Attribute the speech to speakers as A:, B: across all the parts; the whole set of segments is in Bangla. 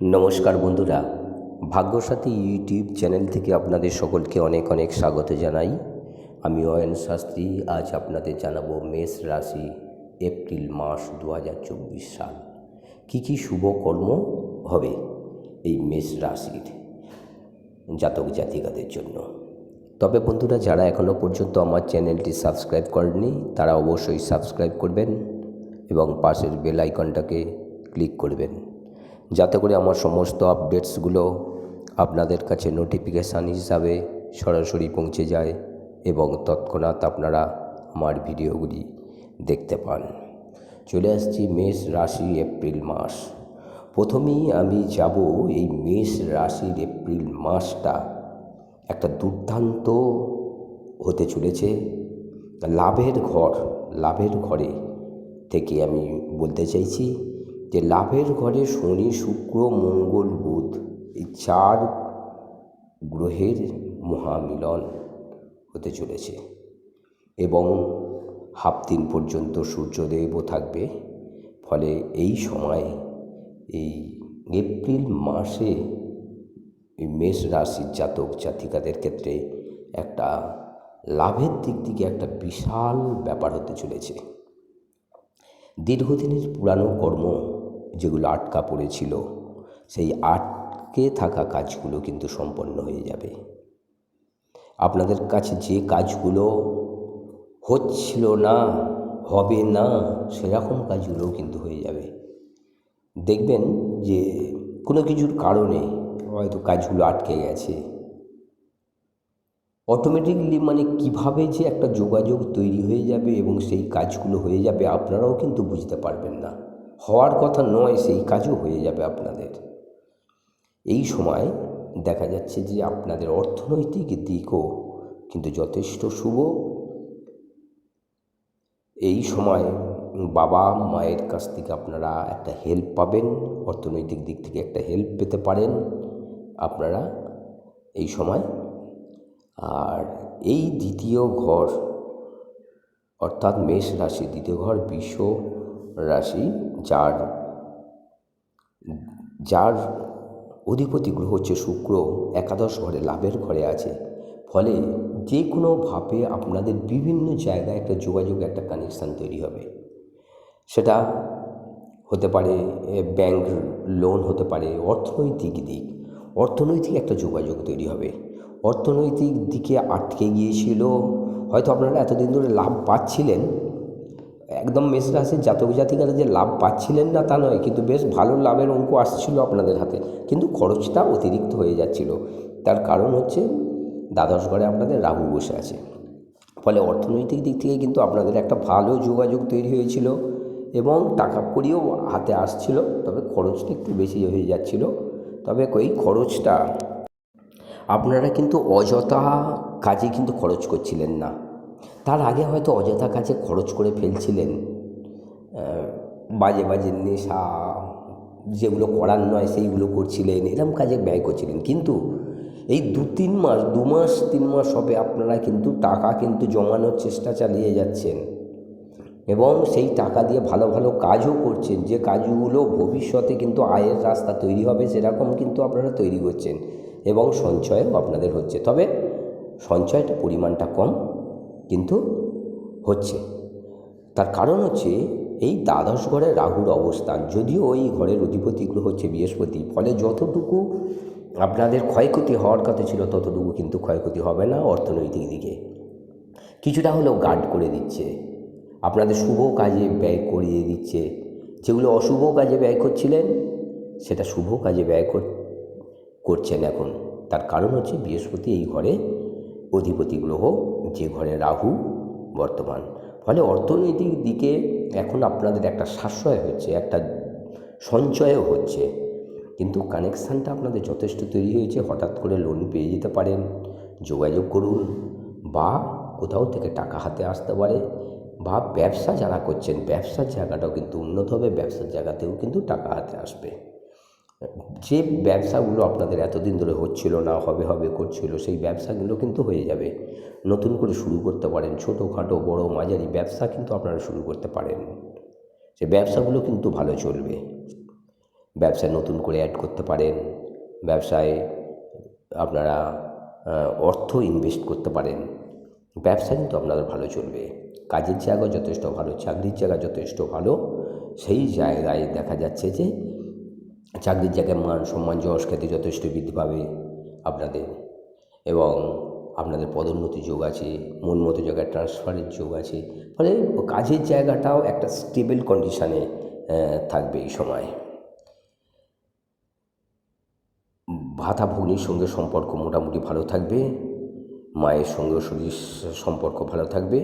A: নমস্কার বন্ধুরা, ভাগ্যসাথী ইউটিউব চ্যানেল থেকে আপনাদের সকলকে অনেক অনেক স্বাগত জানাই। আমি অয়ন শাস্ত্রী, আজ আপনাদের জানাব মেষ রাশি, এপ্রিল মাস দু হাজার চব্বিশ সাল। কী কী শুভ কর্ম হবে এই মেষ রাশির জাতক জাতিকাদের জন্য? তবে বন্ধুরা, যারা এখনও পর্যন্ত আমার চ্যানেলটি সাবস্ক্রাইব করেননি, তারা অবশ্যই সাবস্ক্রাইব করবেন এবং পাশের বেল আইকনটাকে ক্লিক করবেন। যাতে করে আমার সমস্ত আপডেটসগুলো আপনাদের কাছে নোটিফিকেশান হিসাবে সরাসরি পৌঁছে যায় এবং তৎক্ষণাৎ আপনারা আমার ভিডিওগুলি দেখতে পান। চলে আসছি মেষ রাশি এপ্রিল মাস। প্রথমেই আমি যাব এই মেষ রাশির এপ্রিল মাসটা একটা দুর্দান্ত হতে চলেছে। লাভের ঘর, লাভের ঘরে থেকে আমি বলতে চাইছি যে লাভের ঘরে শনি, শুক্র, মঙ্গল, বুধ, এই চার গ্রহের মহামিলন হতে চলেছে। এবং হাফ দিন পর্যন্ত সূর্যদেবও থাকবে। ফলে এই সময়, এই এপ্রিল মাসে এই মেষ রাশির জাতক জাতিকাদের ক্ষেত্রে একটা লাভের দিক থেকে একটা বিশাল ব্যাপার হতে চলেছে। দীর্ঘদিনের পুরানো কর্ম যেগুলো আটকা পড়েছিল, সেই আটকে থাকা কাজগুলো কিন্তু সম্পন্ন হয়ে যাবে। আপনাদের কাছে যে কাজগুলো হচ্ছিল না, হবে না, সেরকম কাজগুলোও কিন্তু হয়ে যাবে। দেখবেন যে কোনো কিছুর কারণে হয়তো কাজগুলো আটকে গেছে। অটোমেটিকলি মানে কীভাবে যে একটা যোগাযোগ তৈরি হয়ে যাবে এবং সেই কাজগুলো হয়ে যাবে, আপনারাও কিন্তু বুঝতে পারবেন না। হওয়ার কথা নয়, সেই কাজও হয়ে যাবে আপনাদের। এই সময় দেখা যাচ্ছে যে আপনাদের অর্থনৈতিক দিকও কিন্তু যথেষ্ট শুভ। এই সময় বাবা মায়ের কাছ থেকে আপনারা একটা হেল্প পাবেন, অর্থনৈতিক দিক থেকে একটা হেল্প পেতে পারেন আপনারা এই সময়। আর এই দ্বিতীয় ঘর, অর্থাৎ মেষ রাশি, দ্বিতীয় ঘর, বিশ্ব রাশি যার যার অধিপতি গ্রহ হচ্ছে শুক্র, একাদশ ঘরে লাভের ঘরে আছে। ফলে যে কোনোভাবে আপনাদের বিভিন্ন জায়গায় একটা যোগাযোগ, একটা কানেকশান তৈরি হবে। সেটা হতে পারে ব্যাংক লোন হতে পারে, অর্থনৈতিক দিক। অর্থনৈতিক একটা যোগাযোগ তৈরি হবে। অর্থনৈতিক দিকে আটকে গিয়েছিল। হয়তো আপনারা এতদিন ধরে লাভ পাচ্ছিলেন একদম মেষ রাশির জাতক জাতিকারা যে লাভ পাচ্ছিলেন না তা নয়, কিন্তু বেশ ভালো লাভের অঙ্ক আসছিল আপনাদের হাতে। কিন্তু খরচটা অতিরিক্ত হয়ে যাচ্ছিল। তার কারণ হচ্ছে দ্বাদশ ঘরে আপনাদের রাহু বসে আছে। ফলে অর্থনৈতিক দিক থেকে কিন্তু আপনাদের একটা ভালো যোগাযোগ তৈরি হয়েছিল এবং টাকা কড়িও হাতে আসছিল, তবে খরচটা একটু বেশি হয়ে যাচ্ছিল। তবে এই খরচটা আপনারা কিন্তু অযথা কাজে কিন্তু খরচ করছিলেন না। তার আগে হয়তো অযথা কাজে খরচ করে ফেলছিলেন বাজে বাজে নেশা, যেগুলো করার নয় সেইগুলো করছিলেন, এরম কাজে ব্যয় করছিলেন। কিন্তু এই দু তিন মাস, দু মাস, তিন মাস হবে আপনারা কিন্তু টাকা কিন্তু জমানোর চেষ্টা চালিয়ে যাচ্ছেন। এবং সেই টাকা দিয়ে ভালো ভালো কাজও করছেন, যে কাজগুলো ভবিষ্যতে কিন্তু আয়ের রাস্তা তৈরি হবে সেরকম কিন্তু আপনারা তৈরি করছেন এবং সঞ্চয়ও আপনাদের হচ্ছে। তবে সঞ্চয়টা পরিমাণটা কম কিন্তু হচ্ছে। তার কারণ হচ্ছে, এই দ্বাদশ ঘরে রাহুর অবস্থান, যদিও ওই ঘরের অধিপতি গ্রহ হচ্ছে বৃহস্পতি, ফলে যতটুকু আপনাদের ক্ষয়ক্ষতি হওয়ার কথা ছিল, ততটুকু কিন্তু ক্ষয়ক্ষতি হবে না অর্থনৈতিক দিকে। কিছুটা হলেও গার্ড করে দিচ্ছে। আপনাদের শুভ কাজে ব্যয় করিয়ে দিচ্ছে। যেগুলো অশুভ কাজে ব্যয় করছিলেন, সেটা শুভ কাজে ব্যয় করছেন এখন। তার কারণ হচ্ছে বৃহস্পতি এই ঘরে অধিপতি গ্রহ যে ঘরে রাহু বর্তমান। ফলে অর্থনৈতিক দিকে এখন আপনাদের একটা সাশ্রয় হচ্ছে, একটা সঞ্চয়ও হচ্ছে। কিন্তু কানেকশানটা আপনাদের যথেষ্ট তৈরি হয়েছে, হঠাৎ করে লোন পেয়ে যেতে পারেন, যোগাযোগ করুন, বা কোথাও থেকে টাকা হাতে আসতে পারে, বা ব্যবসা যারা করছেন, ব্যবসার জায়গাটাও কিন্তু উন্নত হবে, ব্যবসার জায়গাতেও কিন্তু টাকা হাতে আসবে। যে ব্যবসাগুলো আপনাদের এতদিন ধরে হচ্ছিল না, হবে হবে করছিল, সেই ব্যবসাগুলো কিন্তু হয়ে যাবে। নতুন করে শুরু করতে পারেন, ছোটোখাটো, বড়, মাঝারি ব্যবসা কিন্তু আপনারা শুরু করতে পারেন। সে ব্যবসাগুলো কিন্তু ভালো চলবে। ব্যবসায় নতুন করে অ্যাড করতে পারেন। ব্যবসায় আপনারা অর্থ ইনভেস্ট করতে পারেন। ব্যবসা কিন্তু আপনাদের ভালো চলবে। কাজের জায়গা যথেষ্ট ভালো, চাকরির জায়গা যথেষ্ট ভালো। সেই জায়গায় দেখা যাচ্ছে যে চাকরির জায়গায় মান সম্মান, যশ, খ্যাতি যথেষ্ট বৃদ্ধি পাবে আপনাদের। এবং আপনাদের পদোন্নতি যোগ আছে মন মতো জায়গায় ট্রান্সফারের যোগ আছে। ফলে কাজের জায়গাটাও একটা স্টেবল কন্ডিশানে থাকবে এই সময়। ভাতা ভগ্নির সঙ্গে সম্পর্ক মোটামুটি ভালো থাকবে, মায়ের সঙ্গে শরীর সম্পর্ক ভালো থাকবে।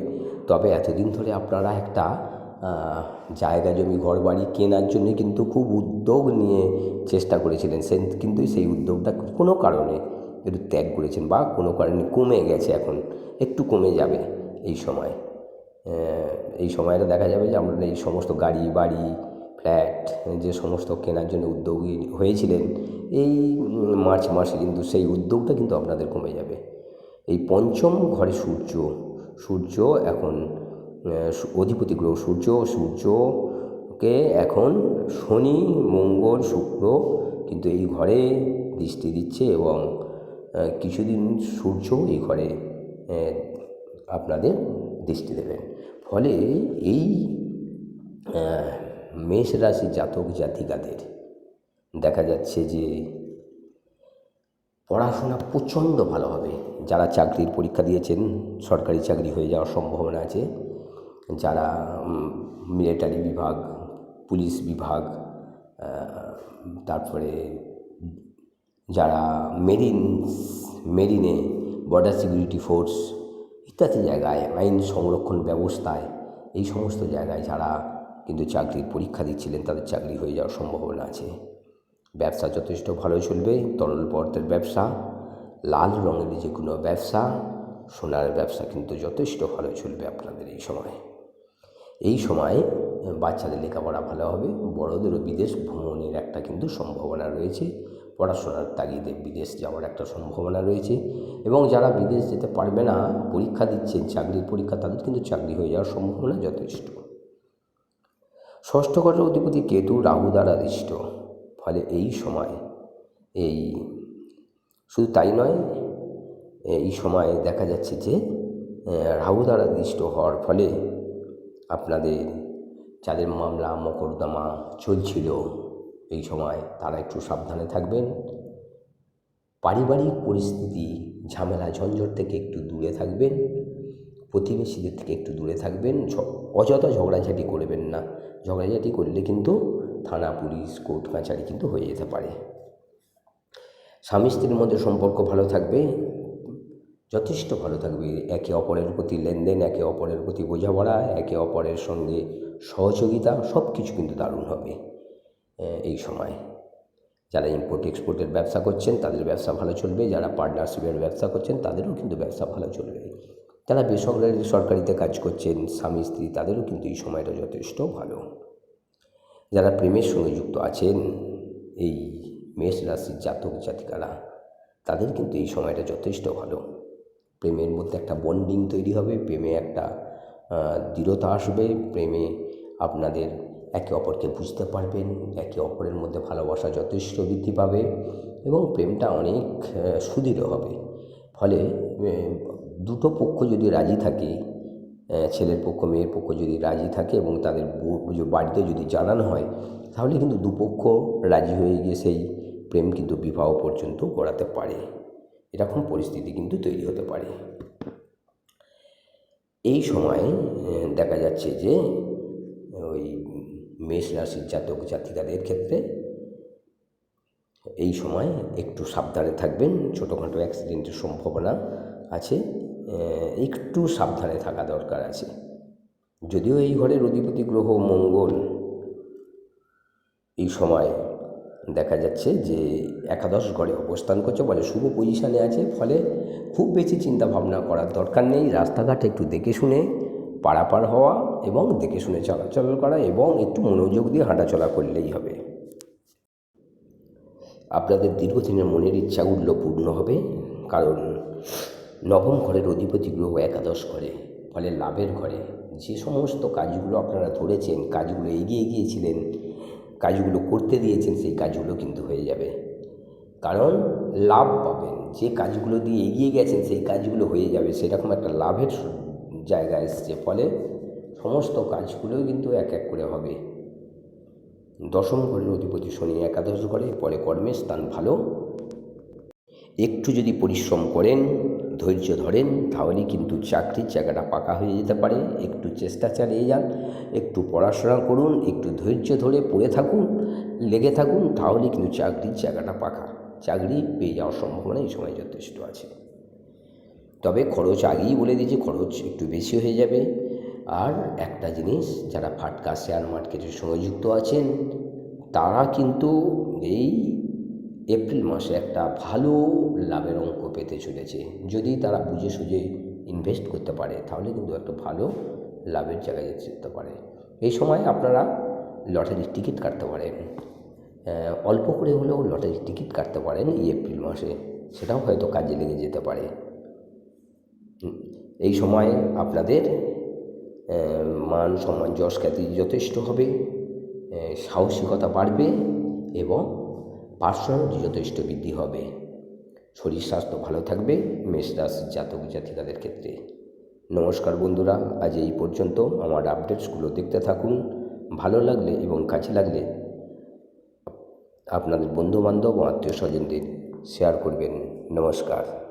A: তবে এতদিন ধরে আপনারা একটা জায়গা, জমি ঘর বাড়ি কেনার জন্য কিন্তু খুব উদ্যোগ নিয়ে চেষ্টা করেছিলেন। সে কিন্তু সেই উদ্যোগটা কোনো কারণে একটু ত্যাগ করেছেন বা কোনো কারণে কমে গেছে এখন, একটু কমে যাবে এই সময়। এই সময়টা দেখা যাবে যে আপনারা এই সমস্ত গাড়ি, বাড়ি, ফ্ল্যাট, যে সমস্ত কেনার জন্য উদ্যোগী হয়েছিলেন, এই মার্চ মাসে কিন্তু সেই উদ্যোগটা কিন্তু আপনাদের কমে যাবে। এই পঞ্চম ঘরে সূর্য সূর্য এখন অধিপতি গ্রহ সূর্য সূর্যকে এখন শনি, মঙ্গল, শুক্র, কিন্তু এই ঘরে দৃষ্টি দিচ্ছে এবং কিছুদিন সূর্য এই ঘরে আপনাদের দৃষ্টি দেবেন। ফলে এই মেষ রাশি জাতক জাতিকাদের দেখা যাচ্ছে যে পড়াশোনা প্রচণ্ড ভালো হবে। যারা চাকরির পরীক্ষা দিয়েছেন, সরকারি চাকরি হয়ে যাওয়ার সম্ভাবনা আছে। যারা মিলিটারি বিভাগ, পুলিশ বিভাগ তারপরে যারা মেরিন মেরিনে বর্ডার সিকিউরিটি ফোর্স ইত্যাদি জায়গায় আইন সংরক্ষণ ব্যবস্থায় এই সমস্ত জায়গায় যারা কিন্তু চাকরির পরীক্ষা দিচ্ছিলেন, তাদের চাকরি হয়ে যাওয়ার সম্ভাবনা আছে। ব্যবসা যথেষ্ট ভালো চলবে, তরল পদার্থের ব্যবসা, লাল রঙের যে কোনো ব্যবসা, সোনার ব্যবসা কিন্তু যথেষ্ট ভালো চলবে আপনাদের এই সময়। এই সময় বাচ্চাদের লেখাপড়া ভালো হবে বড়দেরও বিদেশ ভ্রমণের একটা কিন্তু সম্ভাবনা রয়েছে, পড়াশোনার তাগিদে বিদেশ যাওয়ার একটা সম্ভাবনা রয়েছে এবং যারা বিদেশ যেতে পারবে না, পরীক্ষা দিচ্ছেন, চাকরির পরীক্ষা, তাদের কিন্তু চাকরি হয়ে যাওয়ার সম্ভাবনা যথেষ্ট। ষষ্ঠ ঘরের অধিপতি কেতু রাহু দ্বারা দৃষ্ট, ফলে এই সময়, এই, শুধু তাই নয় এই সময় দেখা যাচ্ছে যে রাহু দ্বারা দৃষ্ট হওয়ার ফলে আপনাদের, যাদের মামলা মকদ্দমা চলছিল এই সময়, তারা একটু সাবধানে থাকবেন। পারিবারিক পরিস্থিতি, ঝামেলা, ঝঞ্ঝট থেকে একটু দূরে থাকবেন। প্রতিবেশীদের থেকে একটু দূরে থাকবেন। অযথা ঝগড়াঝাটি করবেন না। ঝগড়াঝাটি করলে কিন্তু থানা, পুলিশ, কোর্ট, কাছারি কিন্তু হয়ে যেতে পারে। স্বামী স্ত্রীর মধ্যে সম্পর্ক ভালো থাকবে। যথেষ্ট ভালো থাকবে। একে অপরের প্রতি লেনদেন, একে অপরের প্রতি বোঝাপড়া, একে অপরের সঙ্গে সহযোগিতা সব কিছু কিন্তু দারুণ হবে এই সময়। যারা ইম্পোর্ট এক্সপোর্টের ব্যবসা করছেন, তাদের ব্যবসা ভালো চলবে। যারা পার্টনারশিপের ব্যবসা করছেন, তাদেরও কিন্তু ব্যবসা ভালো চলবে। যারা বেসরকারি, সরকারিতে কাজ করছেন, স্বামী, স্ত্রী, তাদেরও কিন্তু এই সময়টা যথেষ্ট ভালো। যারা প্রেমের সঙ্গে যুক্ত আছেন, এই মেষ রাশির জাতক, জাতিকারা, তাদের কিন্তু এই সময়টা যথেষ্ট ভালো। প্রেমের মধ্যে একটা বন্ডিং তৈরি হবে, প্রেমে একটা দৃঢ়তা আসবে, প্রেমে আপনাদের একে অপরকে বুঝতে পারবেন, একে অপরের মধ্যে ভালোবাসা যথেষ্ট বৃদ্ধি পাবে এবং প্রেমটা অনেক সুদৃঢ় হবে। ফলে দুটো পক্ষ যদি রাজি থাকে ছেলের পক্ষ, মেয়ের পক্ষ যদি রাজি থাকে এবং তাদের বাড়িতে যদি জানানো হয়, তাহলে কিন্তু দুপক্ষ রাজি হয়ে গিয়ে সেই প্রেম কিন্তু বিবাহ পর্যন্ত গড়াতে পারে। এরকম পরিস্থিতি কিন্তু তৈরি হতে পারে। এই সময় দেখা যাচ্ছে যে, ওই মেষ রাশির জাতক জাতিকাদের ক্ষেত্রে এই সময় একটু সাবধানে থাকবেন। ছোটোখাটো অ্যাক্সিডেন্টের সম্ভাবনা আছে একটু সাবধানে থাকা দরকার আছে। যদিও এই ঘরের অধিপতি গ্রহ মঙ্গল, এই সময় দেখা যাচ্ছে যে একাদশ ঘরে অবস্থান করছে বলে শুভ পজিশানে আছে, ফলে খুব বেশি চিন্তা ভাবনা করার দরকার নেই। রাস্তাঘাট একটু দেখে শুনে, পারাপার হওয়া এবং দেখে শুনে চলাচল করা এবং একটু মনোযোগ দিয়ে হাঁটাচলা করলেই হবে। আপনাদের দীর্ঘদিনের মনের ইচ্ছাগুলো পূর্ণ হবে, কারণ নবম ঘরের অধিপতি গ্রহ একাদশ ঘরে, ফলে লাভের ঘরে যে সমস্ত কাজগুলো আপনারা ধরেছেন, কাজগুলো এগিয়ে গিয়েছিলেন কাজগুলো করতে দিয়েছেন, সেই কাজগুলো কিন্তু হয়ে যাবে। কারণ লাভ পাবেন, যে কাজগুলো দিয়ে এগিয়ে গেছেন, সেই কাজগুলো হয়ে যাবে। সেরকম একটা লাভের জায়গা এসছে। ফলে সমস্ত কাজগুলোই কিন্তু এক এক করে হবে। দশম ঘরের অধিপতি শনি একাদশ ঘরে, পরে কর্মের স্থান ভালো। একটু যদি পরিশ্রম করেন ধৈর্য ধরেন, তাহলে কিন্তু চাকরির জায়গাটা পাকা হয়ে যেতে পারে। একটু চেষ্টা চালিয়ে যান, একটু পড়াশোনা করুন, একটু ধৈর্য ধরে পড়ে থাকুন, লেগে থাকুন, তাহলে কিন্তু চাকরির জায়গাটা পাকা। চাকরি পেয়ে যাওয়ার সম্ভাবনা এই সময় যথেষ্ট আছে। তবে খরচ আগেই বলে দিয়েছি, খরচ একটু বেশি হয়ে যাবে। আর একটা জিনিস, যারা ফাটকা শেয়ার মার্কেটের সঙ্গে যুক্ত আছেন, তারা কিন্তু এই এপ্রিল মাসে একটা ভালো লাভের অঙ্ক পেতে চলেছে। যদি তারা বুঝে সুঝে ইনভেস্ট করতে পারে, তাহলে কিন্তু একটা ভালো লাভের জায়গায় যেতে পারে। এই সময় আপনারা লটারির টিকিট কাটতে পারেন। অল্প করে হলেও লটারির টিকিট কাটতে পারেন এই এপ্রিল মাসে। সেটাও হয়তো কাজে লেগে যেতে পারে। এই সময় আপনাদের মান সম্মান যশ খ্যাতি যথেষ্ট হবে সাহসিকতা বাড়বে এবং পার্সোনালিটি যথেষ্ট বৃদ্ধি হবে। শরীর স্বাস্থ্য ভালো থাকবে মেষ রাশির জাতক জাতিকাদের ক্ষেত্রে। নমস্কার বন্ধুরা, আজ এই পর্যন্ত আমার আপডেটসগুলো দেখতে থাকুন। ভালো লাগলে এবং কাছে লাগলে আপনাদের বন্ধুবান্ধব ও আত্মীয় স্বজনদের শেয়ার করবেন। নমস্কার।